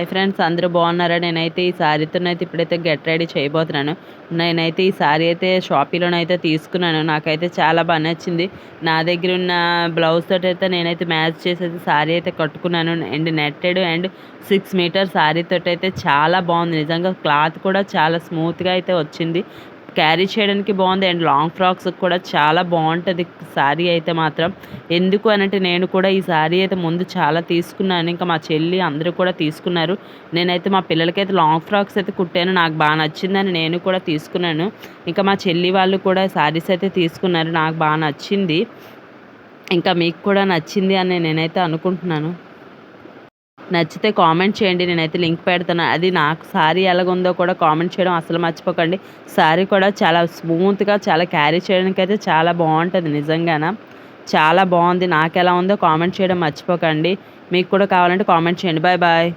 Hi friends అందరూ బాగున్నారా? నేనైతే ఈ శారీతో అయితే ఇప్పుడైతే గెట్ రెడీ చేయబోతున్నాను. నేనైతే ఈ శారీ అయితే షాపీలోనైతే తీసుకున్నాను. నాకైతే చాలా బాగా నచ్చింది. నా దగ్గర ఉన్న బ్లౌజ్ తోటి అయితే నేనైతే మ్యాచ్ చేసేది శారీ అయితే కట్టుకున్నాను. And netted and six meter sari తోటి అయితే చాలా బాగుంది. నిజంగా క్లాత్ కూడా చాలా స్మూత్గా అయితే వచ్చింది. క్యారీ చేయడానికి బాగుంది. అండ్ లాంగ్ ఫ్రాక్స్ కూడా చాలా బాగుంటుంది. శారీ అయితే మాత్రం ఎందుకు అనంటే నేను కూడా ఈ శారీ అయితే ముందు చాలా తీసుకున్నాను. ఇంకా మా చెల్లి అందరూ కూడా తీసుకున్నారు. నేనైతే మా పిల్లలకైతే లాంగ్ ఫ్రాక్స్ అయితే కుట్టాను. నాకు బాగా నచ్చిందని నేను కూడా తీసుకున్నాను. ఇంకా మా చెల్లి వాళ్ళు కూడా శారీస్ అయితే తీసుకున్నారు. నాకు బాగా నచ్చింది. ఇంకా మీకు కూడా నచ్చింది అని నేనైతే అనుకుంటున్నాను. నచ్చితే కామెంట్ చేయండి. నేనైతే లింక్ పెడతాను. అది నాకు శారీ ఎలాగుందో కూడా కామెంట్ చేయడం అసలు మర్చిపోకండి. శారీ కూడా చాలా స్మూత్గా చాలా క్యారీ చేయడానికి అయితే చాలా బాగుంటుంది నిజంగాన. చాలా బాగుంది. నాకు ఎలా ఉందో కామెంట్ చేయడం మర్చిపోకండి. మీకు కూడా కావాలంటే కామెంట్ చేయండి. Bye bye.